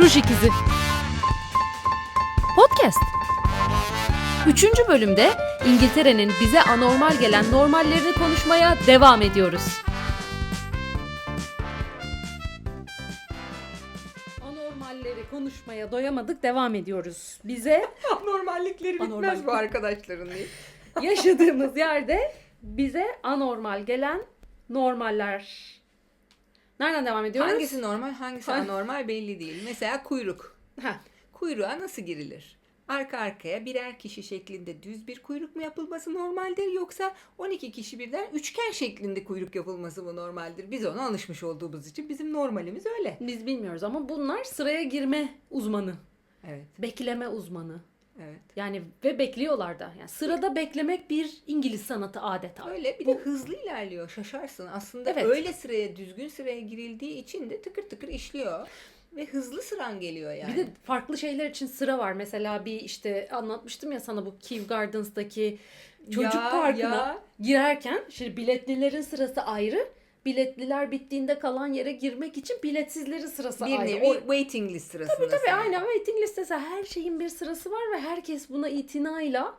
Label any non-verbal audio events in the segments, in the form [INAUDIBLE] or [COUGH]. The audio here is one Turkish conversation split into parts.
Ruj İkizi. Podcast. Üçüncü bölümde İngiltere'nin bize anormal gelen normallerini konuşmaya devam ediyoruz. Anormalleri konuşmaya doyamadık, devam ediyoruz. Bize [LAUGHS] Anormallikleri bitmez bu arkadaşların değil. yaşadığımız yerde bize anormal gelen normaller. Nereden devam ediyoruz? Hangisi normal hangisi Hang- anormal belli değil. Mesela kuyruk. Heh. Kuyruğa nasıl girilir? Arka arkaya birer kişi şeklinde düz bir kuyruk mu yapılması normaldir yoksa 12 kişi birden üçgen şeklinde kuyruk yapılması mı normaldir? Biz ona alışmış olduğumuz için bizim normalimiz öyle. Biz bilmiyoruz ama bunlar sıraya girme uzmanı, Evet, bekleme uzmanı. Evet. Yani ve bekliyorlar da. Yani sırada beklemek bir İngiliz sanatı adeta. Öyle bir de hızlı ilerliyor şaşarsın. Aslında Evet. öyle sıraya düzgün sıraya girildiği için de tıkır tıkır işliyor. Ve hızlı sıran geliyor yani. Bir de farklı şeyler için sıra var. Mesela bir işte anlatmıştım ya sana bu Kew Gardens'daki çocuk Ya, parkına ya. girerken şimdi biletlilerin sırası ayrı. Biletliler bittiğinde kalan yere girmek için biletsizlerin sırası bir ayrı. nevi O- waiting list sırasında. Tabii aynen waiting listesi her şeyin bir sırası var ve herkes buna itinayla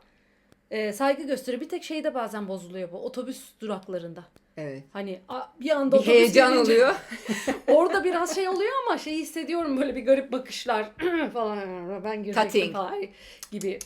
e, saygı gösteriyor. Bir tek şeyde bazen bozuluyor bu otobüs duraklarında. Evet. Hani a- bir anda Bir otobüs heyecan gelince- oluyor. [LAUGHS] Orada biraz şey oluyor ama şey hissediyorum böyle bir garip bakışlar [CLEARS THROAT] falan ben girecektim falan gibi.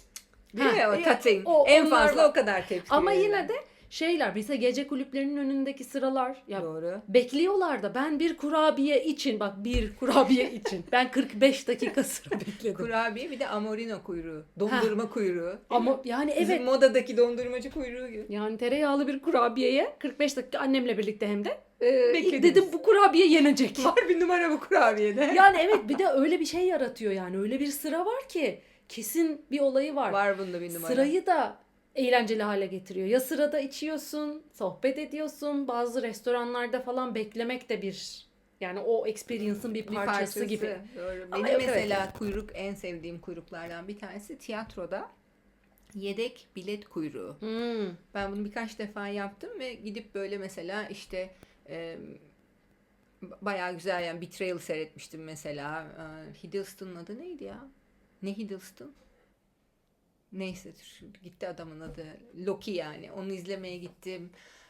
Değil mi? Ha, O tatting. o- en fazla o kadar tepki Ama yine de şeyler bize gece kulüplerinin önündeki sıralar ya Doğru. bekliyorlar da ben bir kurabiye için bak bir kurabiye [LAUGHS] için ben 45 dakika sıra [LAUGHS] bekledim. Kurabiye bir de amorino kuyruğu. Dondurma kuyruğu. Ama yani Bizim evet modadaki dondurmacı kuyruğu gibi. yani tereyağlı bir kurabiyeye 45 dakika annemle birlikte hem de e, Beklediniz. dedim bu kurabiye yenecek. Var bir numara bu kurabiyede. [LAUGHS] Yani evet bir de öyle bir şey yaratıyor yani. Öyle bir sıra var ki kesin bir olayı var. Var bunda bir numara. Sırayı da eğlenceli hale getiriyor. Ya sırada içiyorsun, sohbet ediyorsun. Bazı restoranlarda falan beklemek de bir yani o experience'ın bir bir parçası, gibi. Doğru. Ama Benim yok, evet. mesela kuyruk en sevdiğim kuyruklardan bir tanesi tiyatroda yedek bilet kuyruğu. Hmm. Ben bunu birkaç defa yaptım ve gidip böyle mesela işte e, bayağı güzel yani Betrayal seyretmiştim mesela. E, Hiddleston'un adı neydi ya? Ne Hiddleston? Neyse şu gitti adamın adı. Loki yani. Onu izlemeye gittim.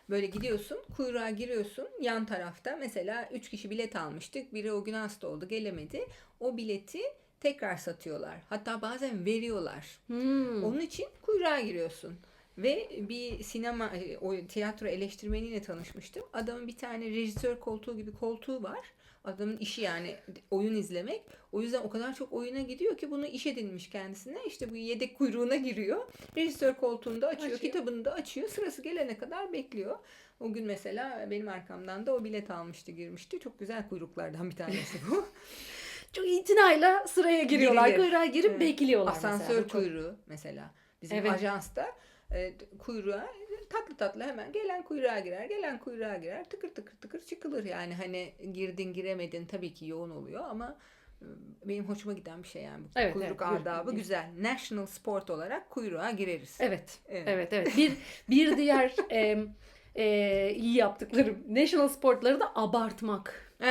Böyle gidiyorsun, kuyruğa giriyorsun. Yan tarafta mesela 3 kişi bilet almıştık. Biri o gün hasta oldu, gelemedi. O bileti tekrar satıyorlar. Hatta bazen veriyorlar. Hmm. Onun için kuyruğa giriyorsun. Ve bir sinema, e, o tiyatro eleştirmeniyle tanışmıştım. Adamın bir tane rejisör koltuğu gibi koltuğu var. Adamın işi yani oyun izlemek. O yüzden o kadar çok oyuna gidiyor ki bunu iş edinmiş kendisine. İşte bu yedek kuyruğuna giriyor. Rejisör koltuğunda açıyor, Açıyor. kitabını da açıyor. Sırası gelene kadar bekliyor. O gün mesela benim arkamdan da o bilet almıştı, girmişti. Çok güzel kuyruklardan bir tanesi bu. [LAUGHS] Çok itinayla sıraya giriyorlar. Girilir. Kuyruğa girip Evet. bekliyorlar mesela. Asansör çok- kuyruğu mesela. Bizim Evet. ajansta e, kuyruğa tatlı tatlı hemen gelen kuyruğa girer, gelen kuyruğa girer, tıkır tıkır tıkır çıkılır. Yani hani girdin giremedin tabii ki yoğun oluyor ama e, benim hoşuma giden bir şey yani bu Evet, kuyruk evet. adabı Bir- güzel. National sport olarak kuyruğa gireriz. Evet. Evet. Evet evet. Bir bir diğer [LAUGHS] em, e, iyi yaptıklarım national sportları da abartmak. [LAUGHS]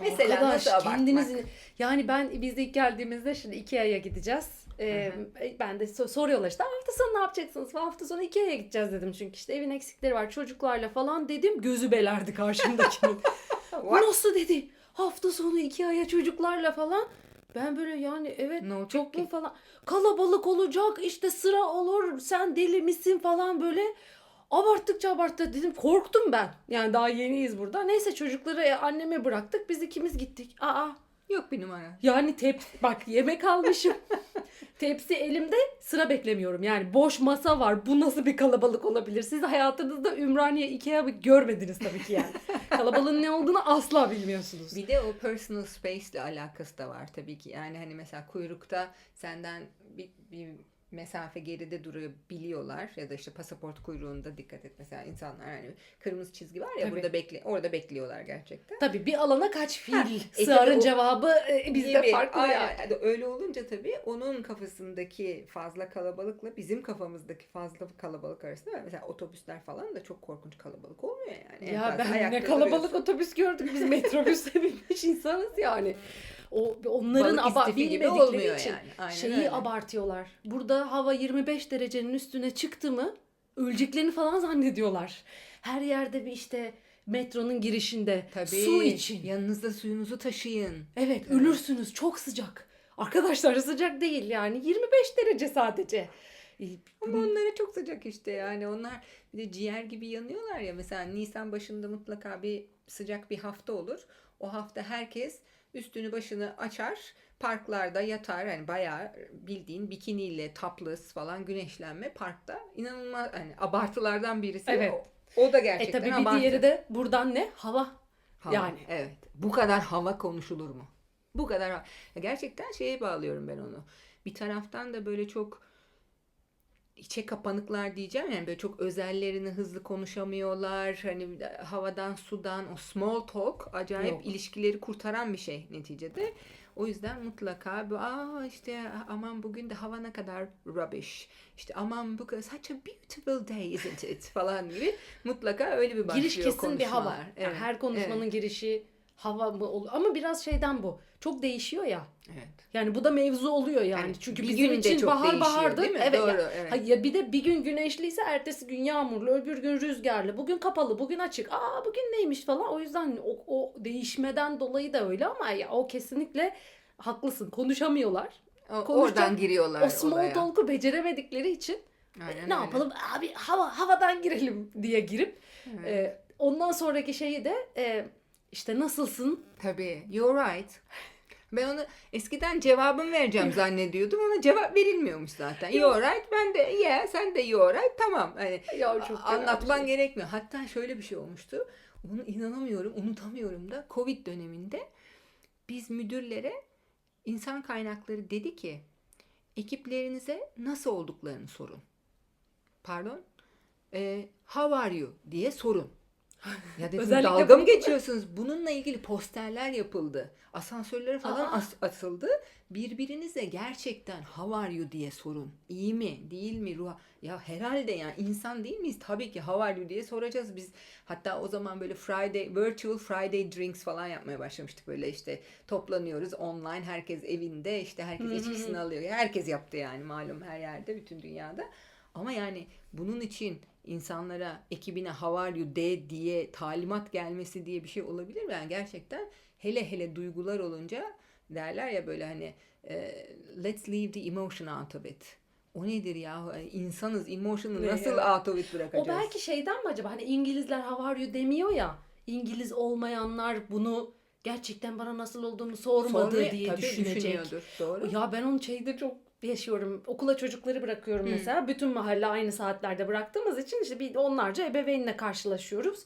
Mesela Arkadaş, nasıl abartmak? kendinizi- yani ben biz ilk geldiğimizde şimdi Ikea'ya gideceğiz. Ee, ben de so- soruyorlar işte hafta sonu ne yapacaksınız falan hafta sonu Ikea'ya gideceğiz dedim çünkü işte evin eksikleri var çocuklarla falan dedim gözü belerdi karşımdakinin. [LAUGHS] Nasıl dedi hafta sonu Ikea'ya çocuklarla falan. Ben böyle yani evet Ne olacak çok mu ki? falan kalabalık olacak işte sıra olur sen deli misin falan böyle abarttıkça abarttı dedim korktum ben. Yani daha yeniyiz burada. Neyse çocukları e, anneme bıraktık biz ikimiz gittik. Aa Yok bir numara. yani tep bak yemek almışım. [LAUGHS] Tepsi elimde sıra beklemiyorum. Yani boş masa var. Bu nasıl bir kalabalık olabilir? Siz hayatınızda Ümraniye Ikea görmediniz tabii ki yani. [LAUGHS] Kalabalığın ne olduğunu asla bilmiyorsunuz. Bir de o personal space ile alakası da var tabii ki. Yani hani mesela kuyrukta senden bir, bir mesafe geride durabiliyorlar ya da işte pasaport kuyruğunda dikkat et mesela insanlar yani kırmızı çizgi var ya Tabii. burada bekle orada bekliyorlar gerçekten. Tabii bir alana kaç e sığarın tabii o- cevabı e, bizde Gibi. farklı Aynen. yani. Yani Öyle olunca tabii onun kafasındaki fazla kalabalıkla bizim kafamızdaki fazla kalabalık arasında mesela otobüsler falan da çok korkunç kalabalık olmuyor yani. Ya ben ne kalabalık duruyorsun. otobüs gördük biz [LAUGHS] metrobüste binmiş insanız yani. O onların Balık aba bilmedikleri için yani. Aynen şeyi öyle. abartıyorlar. Burada hava 25 derecenin üstüne çıktı mı öleceklerini falan zannediyorlar. Her yerde bir işte metronun girişinde Tabii. su için. Yanınızda suyunuzu taşıyın. Evet ölürsünüz çok sıcak. Arkadaşlar sıcak değil yani 25 derece sadece. Ama onlara çok sıcak işte yani onlar bir de ciğer gibi yanıyorlar ya mesela Nisan başında mutlaka bir sıcak bir hafta olur. O hafta herkes üstünü başını açar parklarda yatar hani bayağı bildiğin bikiniyle topless falan güneşlenme parkta inanılmaz hani abartılardan birisi. Evet. O, o da E gerçekten tabii bir abartı. diğeri de buradan ne? Hava. Hava. Yani. Evet. Bu kadar hava konuşulur mu? Bu kadar hava. Gerçekten şeye bağlıyorum ben onu. Bir taraftan da böyle çok içe kapanıklar diyeceğim yani böyle çok özellerini hızlı konuşamıyorlar. Hani havadan sudan o small talk acayip Yok. ilişkileri kurtaran bir şey neticede. O yüzden mutlaka bu aa işte aman bugün de hava ne kadar rubbish. İşte aman bu such a beautiful day isn't it [LAUGHS] falan gibi mutlaka öyle bir başlıyor Giriş kesin bir hava. konuşmalar. Yani Evet, her konuşmanın girişi hava mı olur? Ama biraz şeyden bu. Çok değişiyor ya. Evet. Yani bu da mevzu oluyor yani. Yani Çünkü bir bizim için çok bahar bahardı. değil mi? Evet. Doğru, ya, evet. Hayır, bir de bir gün güneşliyse ertesi gün yağmurlu, öbür gün rüzgarlı, bugün kapalı, bugün açık. Aa bugün neymiş falan. O yüzden o, o değişmeden dolayı da öyle ama ya o kesinlikle haklısın. Konuşamıyorlar. O- oradan giriyorlar O small olaya. talk'u beceremedikleri için Aynen ne öyle. yapalım abi hava havadan girelim diye girip Evet. e, ondan sonraki şeyi de e, işte nasılsın? Tabii. You're right. Ben onu eskiden cevabımı vereceğim [LAUGHS] zannediyordum. Ona cevap verilmiyormuş zaten. You're right. Ben de yeah sen de you're right. Tamam. Hani Ya çok anlatman gerekmiyor. Hatta şöyle bir şey olmuştu. Bunu inanamıyorum, unutamıyorum da. Covid döneminde biz müdürlere insan kaynakları dedi ki ekiplerinize nasıl olduklarını sorun. Pardon? Ee, how are you diye sorun. Ya dedim Özellikle dalga mı geçiyorsunuz? Bununla ilgili posterler yapıldı. Asansörlere falan Aa. as- atıldı. Birbirinize gerçekten how are you diye sorun. İyi mi? Değil mi? Ruh ya herhalde yani insan değil miyiz? Tabii ki how are you diye soracağız. Biz hatta o zaman böyle Friday virtual Friday drinks falan yapmaya başlamıştık. Böyle işte toplanıyoruz online herkes evinde işte herkes içkisini alıyor. Herkes yaptı yani malum her yerde bütün dünyada. Ama yani bunun için insanlara ekibine how are you de diye talimat gelmesi diye bir şey olabilir mi? Yani gerçekten hele hele duygular olunca derler ya böyle hani e, let's leave the emotion out of it. O nedir ya? İnsanız, emotion'ı nasıl out of it bırakacağız? O belki şeyden mi acaba? Hani İngilizler how are you demiyor ya. İngiliz olmayanlar bunu gerçekten bana nasıl olduğumu sormadı Sonra diye düşünecek. Doğru. Ya ben onu şeyde çok yaşıyorum. Okula çocukları bırakıyorum mesela. Bütün mahalle aynı saatlerde bıraktığımız için işte bir onlarca ebeveynle karşılaşıyoruz.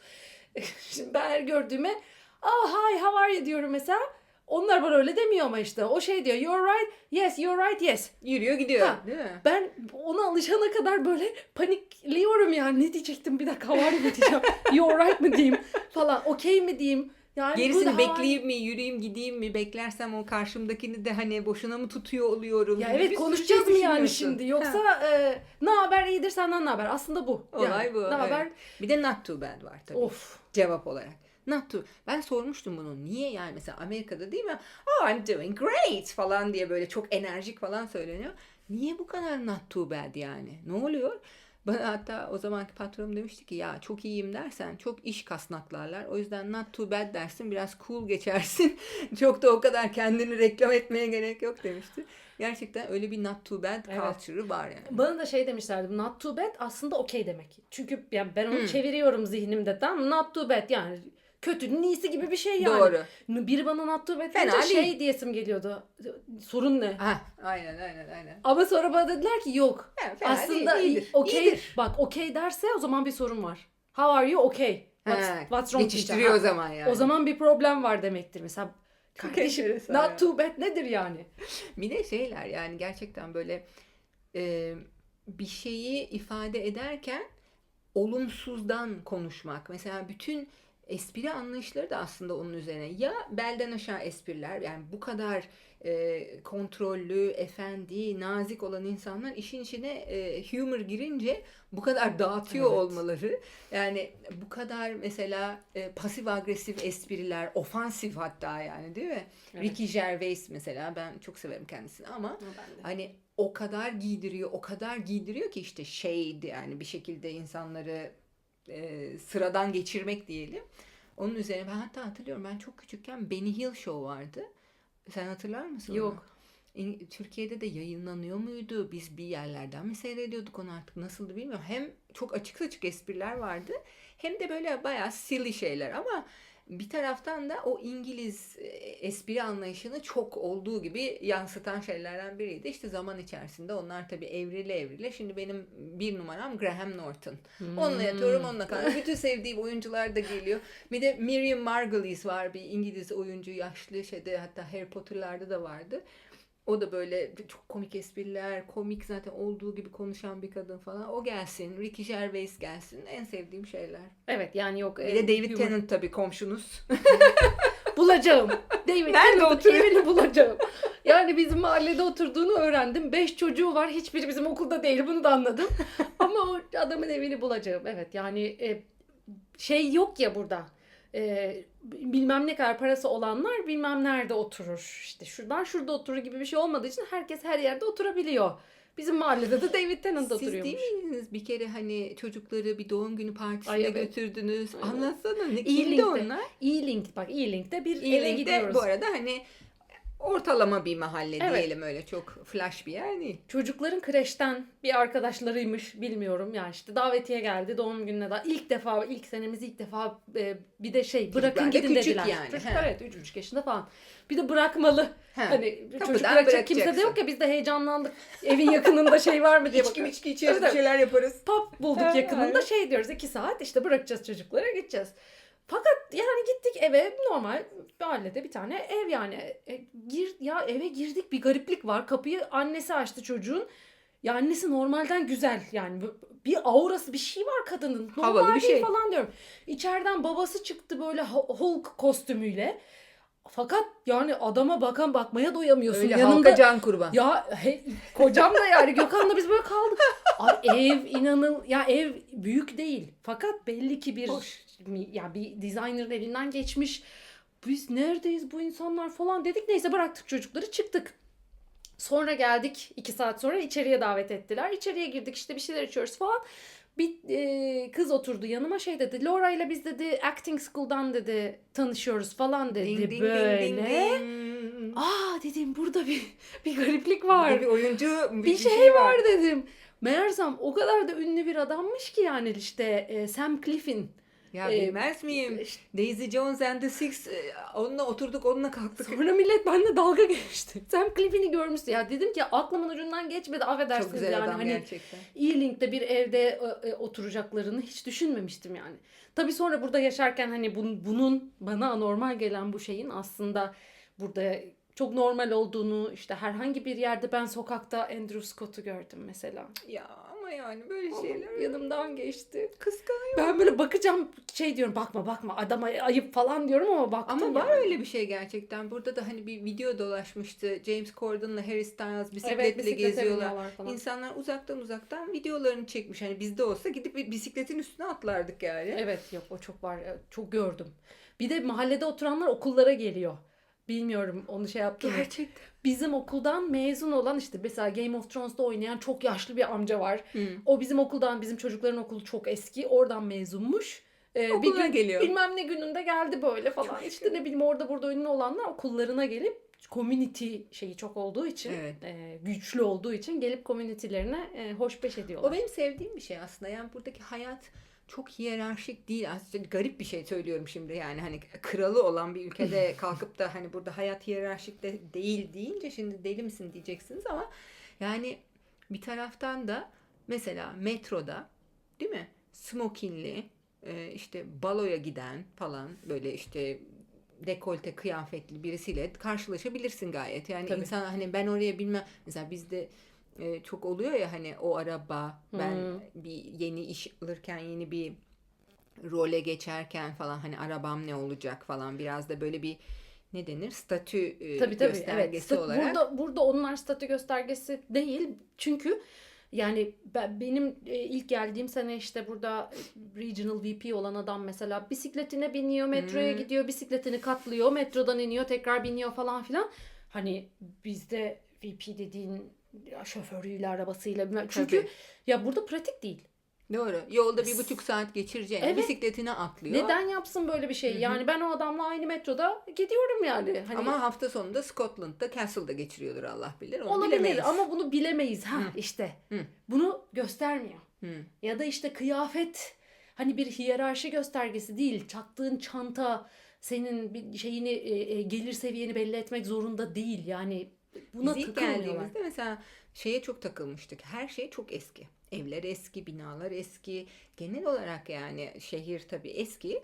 [LAUGHS] Şimdi ben her gördüğüme oh hi how are you diyorum mesela. Onlar bana öyle demiyor ama işte. O şey diyor you're right yes you're right yes. Yürüyor gidiyor. Ha. Değil mi? Ben ona alışana kadar böyle panikliyorum yani. Ne diyecektim bir dakika var mı diyeceğim. [LAUGHS] You're right mi diyeyim falan. Okey mi diyeyim. Yani Gerisini bekleyeyim mi, yürüyeyim, gideyim mi, beklersem o karşımdakini de hani boşuna mı tutuyor oluyorum? Ya gibi evet bir sürü konuşacağız şey mı yani şimdi? Ha. Yoksa e, ne haber iyidir senden ne haber? Aslında bu. Olay Yani, bu, Ne evet. haber? Bir de not too bad var tabii. Of. Cevap olarak. Not too. Ben sormuştum bunu. Niye yani mesela Amerika'da değil mi? Oh I'm doing great falan diye böyle çok enerjik falan söyleniyor. Niye bu kadar not too bad yani? Ne oluyor? Bana hatta o zamanki patronum demişti ki ya çok iyiyim dersen çok iş kasnaklarlar. O yüzden not too bad dersin biraz cool geçersin. [LAUGHS] çok da o kadar kendini reklam etmeye gerek yok demişti. Gerçekten öyle bir not too bad Evet. culture'ı var yani. Bana da şey demişlerdi. Not too bad aslında okey demek. Çünkü yani ben onu Hmm. çeviriyorum zihnimde tamam? Not too bad yani kötünün iyisi gibi bir şey yani. Doğru. Biri bana not Fena deyince şey değil. diyesim geliyordu. Sorun ne? Ha, aynen aynen aynen. Ama sonra bana dediler ki yok. Ha, fena Aslında değil, okey. Bak okey derse o zaman bir sorun var. How are you? Okay. What's, Ha, what's wrong? Geçiştiriyor o zaman yani. O zaman bir problem var demektir. Mesela kardeşim enteresan ya. not too bad nedir yani? Bir de şeyler yani gerçekten böyle e, bir şeyi ifade ederken olumsuzdan konuşmak. Mesela bütün espri anlayışları da aslında onun üzerine. Ya belden aşağı espriler yani bu kadar e, kontrollü, efendi, nazik olan insanlar işin içine e, humor girince bu kadar dağıtıyor Evet. olmaları. Yani bu kadar mesela e, pasif agresif espriler, ofansif hatta yani değil mi? Evet. Ricky Gervais mesela ben çok severim kendisini ama hani o kadar giydiriyor, o kadar giydiriyor ki işte shade yani bir şekilde insanları e, sıradan geçirmek diyelim. Onun üzerine ben hatta hatırlıyorum ben çok küçükken Benny Hill Show vardı. Sen hatırlar mısın? onu? Yok. İng- Türkiye'de de yayınlanıyor muydu? Biz bir yerlerden mi seyrediyorduk onu artık nasıldı bilmiyorum. Hem çok açık açık espriler vardı hem de böyle bayağı silly şeyler ama bir taraftan da o İngiliz e, espri anlayışını çok olduğu gibi yansıtan şeylerden biriydi. İşte zaman içerisinde onlar tabii evrile evrile. Şimdi benim bir numaram Graham Norton. Onunla yatıyorum, onunla kalıyorum. Bütün sevdiğim oyuncular da geliyor. Bir de Miriam Margolyes var bir İngiliz oyuncu yaşlı şeyde hatta Harry Potter'larda da vardı. O da böyle çok komik espriler, komik zaten olduğu gibi konuşan bir kadın falan. O gelsin, Ricky Gervais gelsin. En sevdiğim şeyler. Evet yani yok. Bir e, de David humor- Tennant tabii komşunuz. [LAUGHS] Bulacağım. David Nerede oturuyor? evini bulacağım. Yani bizim mahallede oturduğunu öğrendim. Beş çocuğu var. Hiçbiri bizim okulda değil. Bunu da anladım. Ama o adamın evini bulacağım. Evet yani e, şey yok ya burada. E, bilmem ne kadar parası olanlar bilmem nerede oturur. İşte şuradan şurada oturur gibi bir şey olmadığı için herkes her yerde oturabiliyor. Bizim mahallede de David Tennant Siz oturuyormuş. değil miydiniz bir kere hani çocukları bir doğum günü partisine Ay, evet. götürdünüz? Anlatsana ne kimdi onlar? E-Link bak E-Link'te bir eve İyilikte gidiyoruz. bu arada hani ortalama bir mahalle Evet. diyelim öyle çok flash bir yer değil. Çocukların kreşten bir arkadaşlarıymış bilmiyorum yani işte davetiye geldi doğum gününe da ilk defa ilk senemiz ilk defa e, bir de şey bırakın da gidin küçük dediler. yani, Çocuklar he. evet 3,5 yaşında falan. Bir de bırakmalı. Ha. Hani çocuk bırakacak kimse de bırakacaksın. yok ya biz de heyecanlandık. Evin yakınında şey var mı diye İçki bakıyoruz. içki içeriz bir evet. şeyler yaparız. Pub bulduk yakınında şey diyoruz iki saat işte bırakacağız çocuklara gideceğiz. Fakat yani gittik eve normal mahallede bir tane ev yani E, gir ya eve girdik bir gariplik var kapıyı annesi açtı çocuğun ya annesi normalden güzel yani bir aurası bir şey var kadının normal Havalı bir değil şey. falan diyorum. İçeriden babası çıktı böyle Hu- Hulk kostümüyle fakat yani adama bakan bakmaya doyamıyorsun Öyle yanında halka can kurban. ya he, kocam da yani Gökhan'la biz böyle kaldık. Abi ev inanıl ya ev büyük değil. Fakat belli ki bir Hoş. Ya bir designer'ın elinden geçmiş. Biz neredeyiz bu insanlar falan dedik. Neyse bıraktık çocukları çıktık. Sonra geldik iki saat sonra içeriye davet ettiler. İçeriye girdik işte bir şeyler içiyoruz falan. Bir e, kız oturdu yanıma şey dedi. Laura ile biz dedi acting school'dan dedi tanışıyoruz falan dedi. Ding, ding, ding, böyle. ding, ding. Aa dedim burada bir bir gariplik var. Burada bir oyuncu bir, bir şey var dedim. Meğersem o kadar da ünlü bir adammış ki yani işte e, Sam Cliff'in. Ya Ee, bilmez miyim? işte Daisy Jones and the Six e, onunla oturduk onunla kalktık. sonra millet benimle dalga geçti. [LAUGHS] Sam Cliff'ini görmüştü ya. Dedim ki aklımın ucundan geçmedi affedersiniz Çok güzel yani. adam hani gerçekten. E-Link'te bir evde e, e, oturacaklarını hiç düşünmemiştim yani. Tabii sonra burada yaşarken hani bun- bunun bana anormal gelen bu şeyin aslında burada çok normal olduğunu işte herhangi bir yerde ben sokakta Andrew Scott'u gördüm mesela. Ya ama yani böyle şeyler Yanımdan geçti. kıskanıyor. Ben böyle bakacağım şey diyorum bakma bakma adama ayıp falan diyorum ama baktım Ama var yani. öyle bir şey gerçekten. Burada da hani bir video dolaşmıştı. James Corden'la Harry Styles bisikletle Evet, bisiklete geziyorlar. falan. İnsanlar uzaktan uzaktan videolarını çekmiş. Hani bizde olsa gidip bisikletin üstüne atlardık yani. Evet yok o çok var evet, çok gördüm. Bir de mahallede oturanlar okullara geliyor. Bilmiyorum onu şey yaptım. Gerçekten. Bizim okuldan mezun olan işte mesela Game of Thrones'ta oynayan çok yaşlı bir amca var. Hı. O bizim okuldan bizim çocukların okulu çok eski. Oradan mezunmuş. Ee, bir gün geliyor. bilmem ne gününde geldi böyle falan. Çok işte ne bileyim orada burada ünlü olanlar okullarına gelip community şeyi çok olduğu için Evet. e, güçlü olduğu için gelip community'lerine e, hoşbeş ediyorlar. O benim sevdiğim bir şey aslında. Yani buradaki hayat çok hiyerarşik değil. Aslında garip bir şey söylüyorum şimdi. Yani hani kralı olan bir ülkede [LAUGHS] kalkıp da hani burada hayat hiyerarşik de değil deyince şimdi deli misin diyeceksiniz ama yani bir taraftan da mesela metroda değil mi? Smokinli e, işte baloya giden falan böyle işte dekolte kıyafetli birisiyle karşılaşabilirsin gayet. Yani Tabii. insan hani ben oraya bilmem mesela bizde e, çok oluyor ya hani o araba ben Hmm. bir yeni iş alırken yeni bir role geçerken falan hani arabam ne olacak falan biraz da böyle bir ne denir statü e, Tabii tabii göstergesi evet. Olarak. Burada burada onlar statü göstergesi değil. Çünkü yani ben, benim e, ilk geldiğim sene işte burada e, regional VP olan adam mesela bisikletine biniyor, metroya Hmm. gidiyor, bisikletini katlıyor, metrodan iniyor, tekrar biniyor falan filan. Hani bizde VP dediğin ya şoförüyle, arabasıyla bilmem- çünkü Tabii. ya burada pratik değil. Doğru. Yolda bir buçuk saat geçireceğine Evet. bisikletine atlıyor. Neden yapsın böyle bir şey? Hı hı. Yani ben o adamla aynı metroda gidiyorum yani. Hani Ama hafta sonunda Scotland'da Castle'da geçiriyordur Allah bilir. Onu Olabilir bilemeyiz. ama bunu bilemeyiz. Ha Hı. işte. Hı. Bunu göstermiyor. Hı. Ya da işte kıyafet hani bir hiyerarşi göstergesi değil. Çaktığın çanta senin bir şeyini e, e, gelir seviyeni belli etmek zorunda değil. Yani buna Biz ilk geldiğimizde mesela şeye çok takılmıştık. Her şey çok eski. Evler eski, binalar eski. Genel olarak yani şehir tabii eski.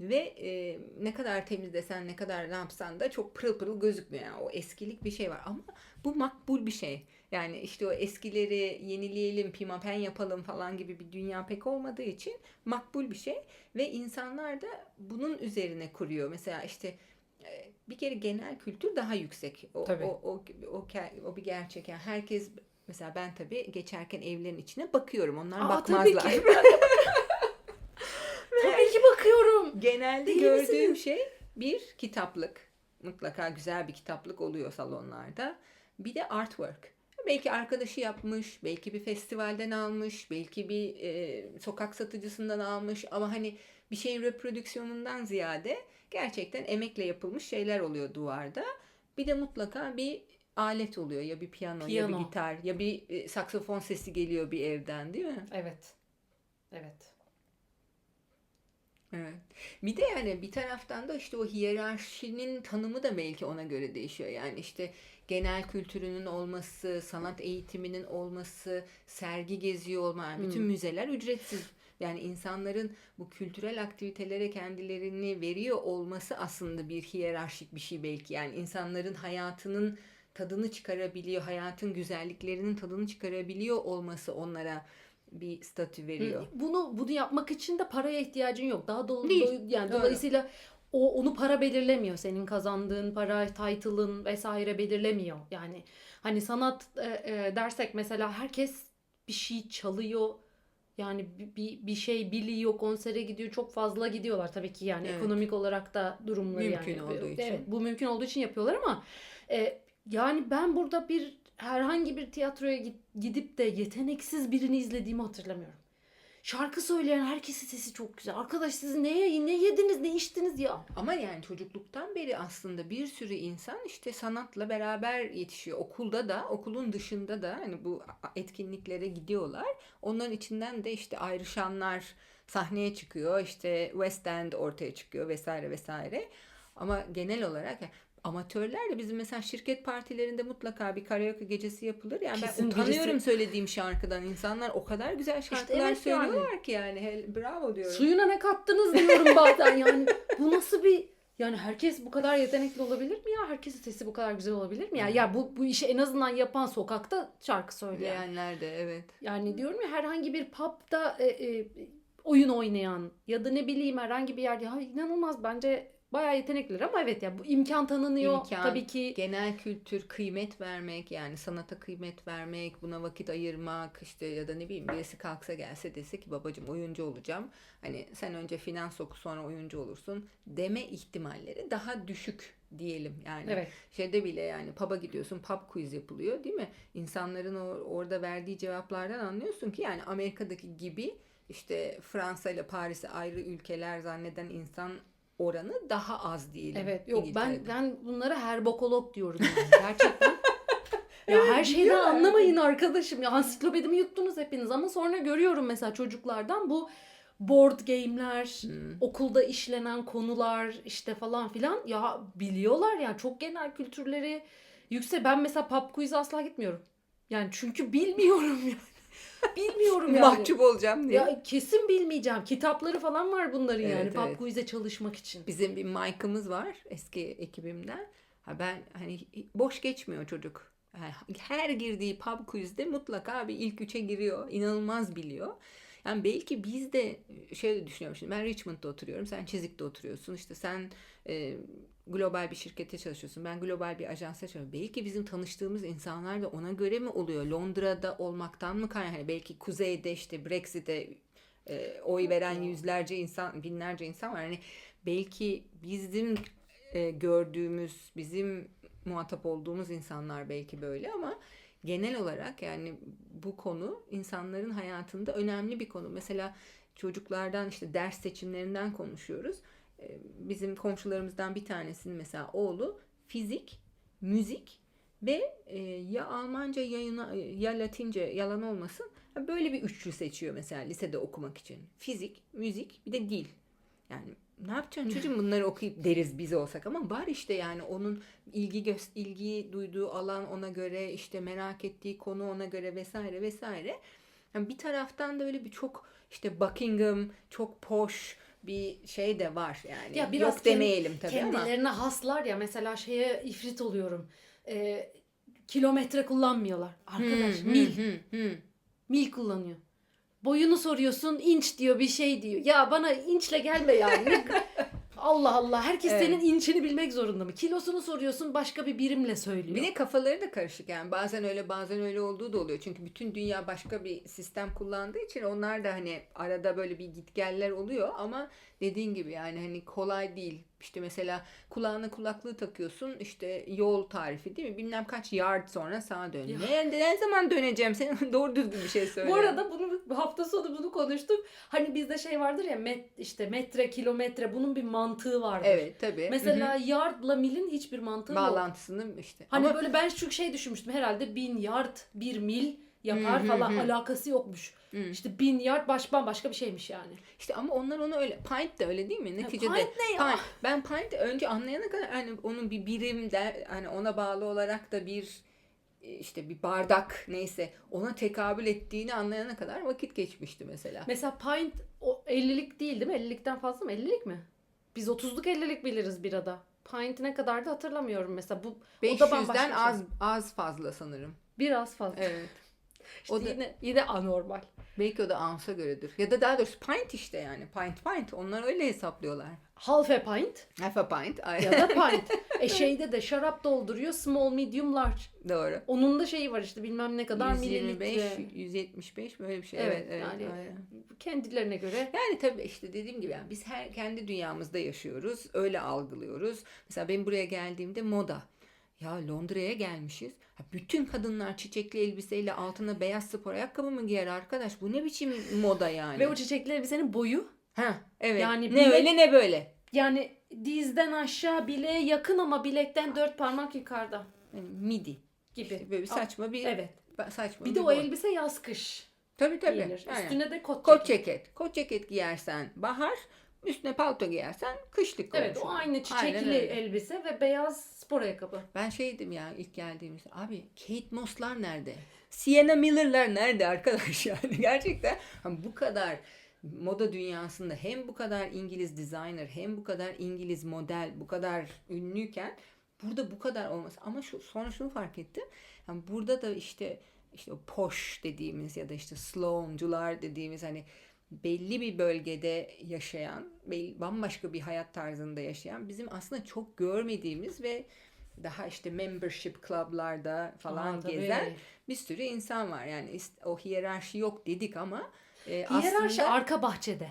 Ve e, ne kadar temizlesen, ne kadar ne yapsan da çok pırıl pırıl gözükmüyor. Yani o eskilik bir şey var. Ama bu makbul bir şey. Yani işte o eskileri yenileyelim, pimapen yapalım falan gibi bir dünya pek olmadığı için makbul bir şey. Ve insanlar da bunun üzerine kuruyor. Mesela işte e, bir kere genel kültür daha yüksek. O, Tabii. o, o, o, o bir gerçek. Yani herkes mesela ben tabii geçerken evlerin içine bakıyorum. Onlar Aa, bakmazlar. [LAUGHS] tabii ki. tabii ki bakıyorum. Genelde Deli gördüğüm misiniz? şey bir kitaplık. Mutlaka güzel bir kitaplık oluyor salonlarda. Bir de artwork. Belki arkadaşı yapmış, belki bir festivalden almış, belki bir e, sokak satıcısından almış ama hani bir şeyin reprodüksiyonundan ziyade gerçekten emekle yapılmış şeyler oluyor duvarda. Bir de mutlaka bir alet oluyor ya bir piyano, ya Piyano. bir gitar ya bir e, saksafon sesi geliyor bir evden değil mi? Evet. Evet. Evet. Bir de yani bir taraftan da işte o hiyerarşinin tanımı da belki ona göre değişiyor. Yani işte genel kültürünün olması, sanat eğitiminin olması, sergi geziyor olma. Bütün Hmm. müzeler ücretsiz. Yani insanların bu kültürel aktivitelere kendilerini veriyor olması aslında bir hiyerarşik bir şey belki. Yani insanların hayatının tadını çıkarabiliyor, hayatın güzelliklerinin tadını çıkarabiliyor olması onlara bir statü veriyor. Bunu bunu yapmak için de paraya ihtiyacın yok. Daha dolu, Değil. dolu- yani Doğru. dolayısıyla o onu para belirlemiyor. Senin kazandığın para, title'ın vesaire belirlemiyor. Yani hani sanat e, e, dersek mesela herkes bir şey çalıyor. Yani bir, bir, şey biliyor, konsere gidiyor, çok fazla gidiyorlar tabii ki yani Evet. ekonomik olarak da durumları Mümkün yani. olduğu için. Evet, bu mümkün olduğu için yapıyorlar ama e, yani ben burada bir herhangi bir tiyatroya gidip de yeteneksiz birini izlediğimi hatırlamıyorum. Şarkı söyleyen herkesin sesi çok güzel. Arkadaş siz ne, ne yediniz ne içtiniz ya? Ama yani çocukluktan beri aslında bir sürü insan işte sanatla beraber yetişiyor. Okulda da, okulun dışında da hani bu etkinliklere gidiyorlar. Onların içinden de işte ayrışanlar sahneye çıkıyor. İşte West End ortaya çıkıyor vesaire vesaire. Ama genel olarak yani amatörler de bizim mesela şirket partilerinde mutlaka bir karaoke gecesi yapılır. Yani Kesin ben utanıyorum birisi- söylediğim şarkıdan. İnsanlar o kadar güzel şarkılar evet yani. söylüyorlar ki yani. Hel- Bravo diyorum. Suyuna ne kattınız diyorum bazen yani. Bu nasıl bir yani herkes bu kadar yetenekli olabilir mi ya? Herkesin sesi bu kadar güzel olabilir mi ya? Ya bu bu işi en azından yapan sokakta şarkı söyleyen. Diyenler de evet. Yani diyorum ya herhangi bir pub'da e, e, oyun oynayan ya da ne bileyim herhangi bir yerde ya inanılmaz bence bayağı yetenekliler ama evet ya bu imkan tanınıyor İmkan, tabii ki. genel kültür, kıymet vermek yani sanata kıymet vermek, buna vakit ayırmak işte ya da ne bileyim birisi kalksa gelse dese ki babacım oyuncu olacağım. Hani sen önce finans oku sonra oyuncu olursun deme ihtimalleri daha düşük diyelim yani. Evet. Şeyde bile yani pub'a gidiyorsun pub quiz yapılıyor değil mi? İnsanların o, orada verdiği cevaplardan anlıyorsun ki yani Amerika'daki gibi işte Fransa ile Paris'i ayrı ülkeler zanneden insan oranı daha az diyelim. Evet yok ben ben bunlara herbokolog diyorum yani gerçekten. [LAUGHS] ya her şeyden biliyorlar. anlamayın arkadaşım. Ya ansiklopedimi yuttunuz hepiniz ama sonra görüyorum mesela çocuklardan bu board game'ler, Hmm. okulda işlenen konular işte falan filan ya biliyorlar ya çok genel kültürleri yüksek. Ben mesela pub quiz'e asla gitmiyorum. Yani çünkü bilmiyorum [LAUGHS] yani. Bilmiyorum [LAUGHS] yani. Mahcup olacağım diye. Ya kesin bilmeyeceğim. Kitapları falan var bunların yani Evet, pub evet. quiz'e çalışmak için. Bizim bir Mike'ımız var eski ekibimden. Ha ben hani boş geçmiyor çocuk. Yani her girdiği pub quizde mutlaka bir ilk üçe giriyor. İnanılmaz biliyor. Yani belki biz de şöyle düşünüyorum şimdi ben Richmond'da oturuyorum sen Çizik'te oturuyorsun işte sen e, global bir şirkette çalışıyorsun. Ben global bir ajansa çalışıyorum belki bizim tanıştığımız insanlar da ona göre mi oluyor? Londra'da olmaktan mı kaynaklı hani belki kuzeyde işte Brexit'e e, oy veren yüzlerce insan binlerce insan var. Hani belki bizim e, gördüğümüz bizim muhatap olduğumuz insanlar belki böyle ama genel olarak yani bu konu insanların hayatında önemli bir konu. Mesela çocuklardan işte ders seçimlerinden konuşuyoruz. Ee, Bizim komşularımızdan bir tanesinin mesela oğlu fizik, müzik ve e, ya Almanca yayına ya Latince yalan olmasın böyle bir üçlü seçiyor mesela lisede okumak için. Fizik, müzik bir de dil. Yani ne yapacaksın çocuğum [LAUGHS] bunları okuyup deriz biz olsak ama var işte yani onun ilgi göz ilgi duyduğu alan ona göre işte merak ettiği konu ona göre vesaire vesaire. Yani bir taraftan da öyle bir çok işte Buckingham çok poş bir şey de var yani. Ya biraz Yok demeyelim tabii ama. Kendilerine haslar ya mesela şeye ifrit oluyorum. Ee, kilometre kullanmıyorlar. Arkadaş Hmm, mil. hmm, hmm. Mil kullanıyor. Boyunu soruyorsun inç diyor bir şey diyor. Ya bana inçle gelme yani. [LAUGHS] Allah Allah. Herkes Evet. senin inçini bilmek zorunda mı? Kilosunu soruyorsun başka bir birimle söylüyor. Bir de kafaları da karışık yani bazen öyle bazen öyle olduğu da oluyor. Çünkü bütün dünya başka bir sistem kullandığı için onlar da hani arada böyle bir gitgeller oluyor ama dediğin gibi yani hani kolay değil. İşte mesela kulağına kulaklığı takıyorsun işte yol tarifi değil mi? Bilmem kaç yard sonra sağa dön. Ne, ne zaman döneceğim? Sen [LAUGHS] doğru düzgün bir şey söyle. Bu arada bunu hafta sonu bunu konuştuk. Hani bizde şey vardır ya met, işte metre, kilometre bunun bir mantığı vardır. Evet tabii. Mesela yardla milin hiçbir mantığı yok. bağlantısını işte. Hani ama böyle ben şu şey düşünmüştüm herhalde bin yard bir mil yapar Hı hı falan hı. alakası yokmuş. Hı. İşte bin yard baş bambaşka bir şeymiş yani. İşte ama onlar onu öyle pint de öyle değil mi? Neticede pint ne ya? pint- ben pint önce anlayana kadar hani onun bir birim de hani ona bağlı olarak da bir e, işte bir bardak neyse ona tekabül ettiğini anlayana kadar vakit geçmişti mesela. Mesela pint o 50'lik değil değil mi? 50'likten fazla mı? 50'lik mi? Biz 30'luk 50'lik biliriz birada. Pint ne kadardı hatırlamıyorum mesela. Bu o da 500'den şey. az az fazla sanırım. biraz fazla. Evet. İşte o da- yine, yine anormal. Belki o da ounce'a göredir. Ya da daha doğrusu pint işte yani. Pint pint. Onlar öyle hesaplıyorlar. Half a pint Half a pint. Ya da pint. e [LAUGHS] şeyde de şarap dolduruyor small, medium, large. Doğru. Onun da şeyi var işte bilmem ne kadar 125, mililitre. 175 böyle bir şey. Evet, Evet, evet. yani- aynen. Kendilerine göre. Yani tabii işte dediğim gibi yani biz her kendi dünyamızda yaşıyoruz. Öyle algılıyoruz. Mesela ben buraya geldiğimde moda. Ya Londra'ya gelmişiz. Ha, bütün kadınlar çiçekli elbiseyle altına beyaz spor ayakkabı mı giyer arkadaş? Bu ne biçim moda yani? Ve o çiçekli elbisenin boyu ha, evet. Yani ne bilek- öyle ne böyle. yani dizden aşağı bileğe yakın ama bilekten dört parmak yukarıda Yani midi. gibi. İşte böyle bir saçma bir Evet. saçma Bir de o boy. elbise yaz kış Tabii tabii. giyilir. Aynen. Üstüne de kot, Kot ceket. ceket. Kot ceket giyersen bahar, üstüne palto giyersen kışlık Evet olmuş o olur. aynı çiçekli elbise ve beyaz spor ayakkabı. Ben şeydim ya ilk geldiğimizde. Abi Kate Moss'lar nerede? Sienna Miller'lar nerede arkadaş [LAUGHS] yani? Gerçekten hani bu kadar moda dünyasında hem bu kadar İngiliz designer hem bu kadar İngiliz model bu kadar ünlüyken burada bu kadar olması ama şu sonra şunu fark ettim. Yani burada da işte işte o posh dediğimiz ya da işte slow'uncular dediğimiz hani belli bir bölgede yaşayan, bambaşka bir hayat tarzında yaşayan bizim aslında çok görmediğimiz ve daha işte membership club'larda falan Aa, tabii. gezen bir sürü insan var. Yani o hiyerarşi yok dedik ama e, Hiyerarşi aslında... arka bahçede.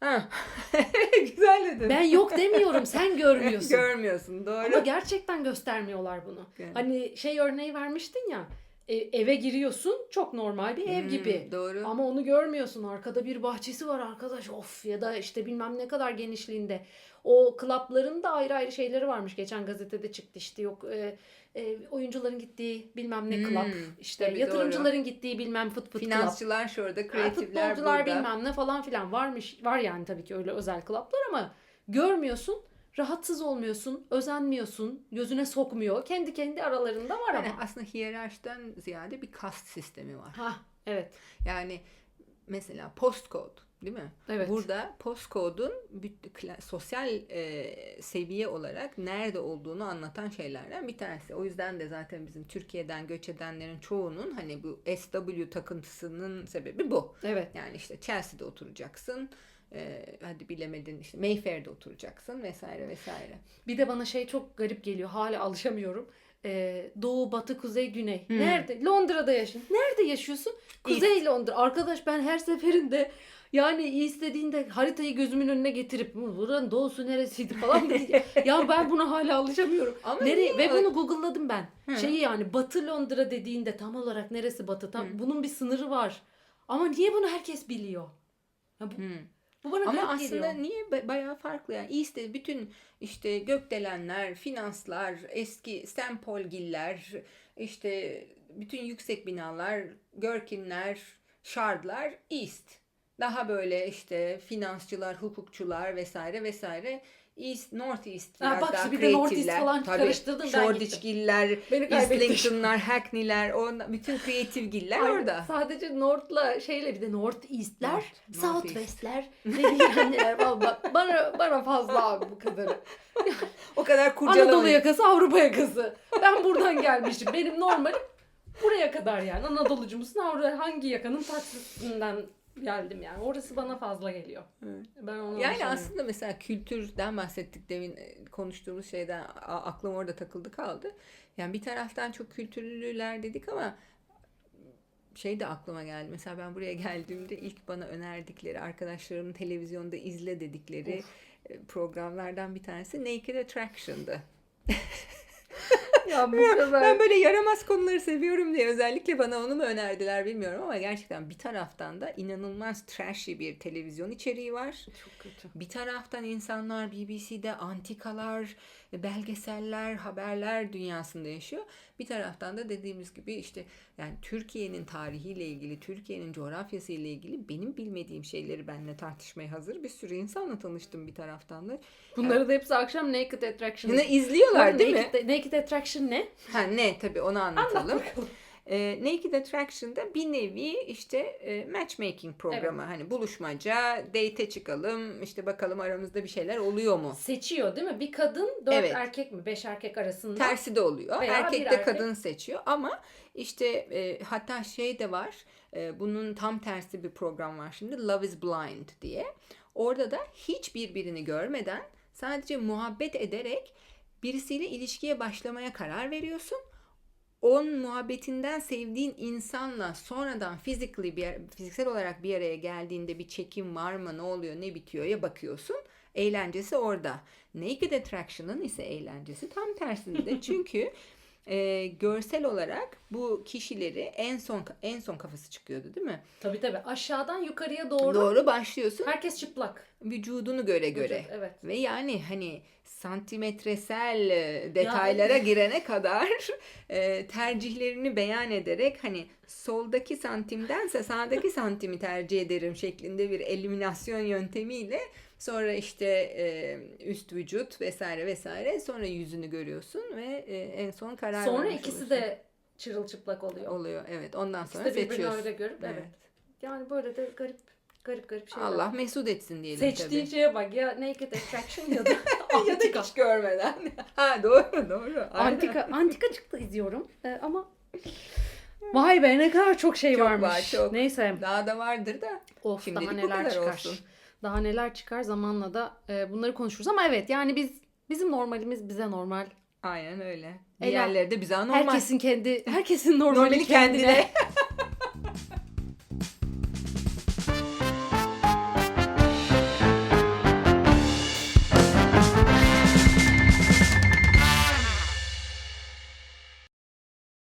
Ha. [LAUGHS] Güzel dedin. Ben yok demiyorum sen [LAUGHS] görmüyorsun. Görmüyorsun doğru. Ama gerçekten göstermiyorlar bunu. Evet. Hani şey örneği vermiştin ya. E, eve giriyorsun çok normal bir ev Hmm, gibi. Doğru. Ama onu görmüyorsun. Arkada bir bahçesi var arkadaş. Of ya da işte bilmem ne kadar genişliğinde. O klapların da ayrı ayrı şeyleri varmış. Geçen gazetede çıktı işte yok e, e, oyuncuların gittiği bilmem ne Hmm, klap. işte tabii yatırımcıların gittiği bilmem fıt fıt. Finansçılar şurada, Ha, kreatifler futbolcular burada. bilmem ne falan filan varmış. Var yani tabii ki öyle özel klaplar ama görmüyorsun. Rahatsız olmuyorsun, özenmiyorsun, gözüne sokmuyor. Kendi kendi aralarında var Yani ama. aslında hiyerarşiden ziyade bir kast sistemi var. Ha evet. Yani mesela postcode. Değil mi? Evet. Burada postcode'un sosyal e, seviye olarak nerede olduğunu anlatan şeylerden bir tanesi. O yüzden de zaten bizim Türkiye'den göç edenlerin çoğunun hani bu SW takıntısının sebebi bu. Evet. Yani işte Chelsea'de oturacaksın. E, hadi bilemedin işte Mayfair'de oturacaksın vesaire vesaire. Bir de bana şey çok garip geliyor. Hala alışamıyorum. Ee, doğu, batı, kuzey, güney. Hmm. Nerede? Londra'da yaşıyorsun. Nerede yaşıyorsun? Kuzey Londra. Arkadaş ben her seferinde yani istediğinde haritayı gözümün önüne getirip "Bu- buranın doğusu neresiydi falan diye. [LAUGHS] ya ben buna hala alışamıyorum. Ama Nereye? Ve bunu Google'ladım ben. Hı. Şeyi yani Batı Londra dediğinde tam olarak neresi Batı? Tam Hı. bunun bir sınırı var. Ama niye bunu herkes biliyor? Ya bu, Hmm. Bu bana Ama aslında geliyor. niye ba- bayağı farklı yani East'te bütün işte gökdelenler, finanslar, eski St. Paulgiller, işte bütün yüksek binalar, Gherkinler, Shardlar East. Daha böyle işte finansçılar, hukukçular vesaire vesaire. East, North East Ha, biraz bak daha bir de North East falan Tabii, karıştırdın, ben. Shoreditchgiller. Islingtonlar, Hackney'ler, o bütün kreatif giller Ay, orada. Sadece North'la şeyle bir de North East'ler, North- South East. West'ler, ne bileyim. [LAUGHS] Vallahi bana, bana fazla abi bu kadarı. O kadar Anadolu kurcalamayın. yakası, Avrupa yakası. Ben buradan gelmişim. Benim normalim buraya kadar yani. Anadolucu musun? Avrupa hangi yakanın taksisinden geldim yani. Orası bana fazla geliyor. Evet. Ben onu Yani aslında mesela kültürden bahsettik demin e, konuştuğumuz şeyden aklım orada takıldı kaldı. Yani bir taraftan çok kültürlüler dedik ama şey de aklıma geldi. Mesela ben buraya geldiğimde ilk bana önerdikleri arkadaşlarımın televizyonda izle dedikleri e, programlardan bir tanesi Naked Attraction'dı. [LAUGHS] ya bu kadar. Ben böyle yaramaz konuları seviyorum diye özellikle bana onu mu önerdiler bilmiyorum ama gerçekten bir taraftan da inanılmaz trashy bir televizyon içeriği var. Çok kötü. Bir taraftan insanlar BBC'de antikalar, belgeseller, haberler dünyasında yaşıyor. Bir taraftan da dediğimiz gibi işte yani Türkiye'nin tarihiyle ilgili, Türkiye'nin coğrafyasıyla ilgili benim bilmediğim şeyleri benimle tartışmaya hazır bir sürü insanla tanıştım bir taraftan da. Bunları da hepsi akşam Naked Attraction. Yine izliyorlar değil mi? Naked, Naked Attraction ne? Ha ne tabii onu Anlat anlatalım. bakalım. Ee, Naked Attraction'da bir nevi işte e, matchmaking programı. Hani buluşmaca, date'e çıkalım, işte bakalım aramızda bir şeyler oluyor mu? Seçiyor değil mi? Bir kadın dört Evet. erkek mi? Beş erkek arasında. Tersi de oluyor. Veya erkek de erkek. kadın seçiyor ama işte e, hatta şey de var. e, bunun tam tersi bir program var şimdi. Love is Blind diye. Orada da hiç birbirini görmeden sadece muhabbet ederek birisiyle ilişkiye başlamaya karar veriyorsun. Onun muhabbetinden sevdiğin insanla sonradan physically bir, fiziksel olarak bir araya geldiğinde bir çekim var mı, ne oluyor, ne bitiyor ya bakıyorsun. Eğlencesi orada. Naked Attraction'ın ise eğlencesi tam tersinde. [LAUGHS] Çünkü e, görsel olarak bu kişileri en son en son kafası çıkıyordu değil mi? Tabii tabii. Aşağıdan yukarıya doğru. Doğru başlıyorsun Herkes çıplak. Vücudunu göre göre. Vücut, evet. Ve yani hani santimetresel e, detaylara girene kadar [LAUGHS] e, tercihlerini beyan ederek hani soldaki santimdense sağdaki santimi tercih ederim şeklinde bir eliminasyon yöntemiyle sonra işte e, üst vücut vesaire vesaire sonra yüzünü görüyorsun ve e, en son karar Sonra ikisi oluyorsun. de çırılçıplak oluyor. oluyor. Evet ondan İkisi sonra de birbirini öyle görüp evet. Evet. Yani böyle de garip garip garip şeyler. Allah mesut etsin diyelim Seçtiği tabii. şeye bak ya Naked Attraction ya da [LAUGHS] ya Antika. da hiç görmeden. ha doğru doğru. Aynen. Antika, Antika çıktı izliyorum Ee, ama vay be ne kadar çok şey Çok varmış. var, çok. Neyse. Daha da vardır da. Of Şimdilik daha bu neler kadar çıkar. olsun. Daha neler çıkar zamanla da e, bunları konuşuruz ama evet yani biz bizim normalimiz bize normal. Aynen öyle. Diğerleri de bize anormal. Herkesin kendi herkesin normali, normali kendine. kendine. [LAUGHS]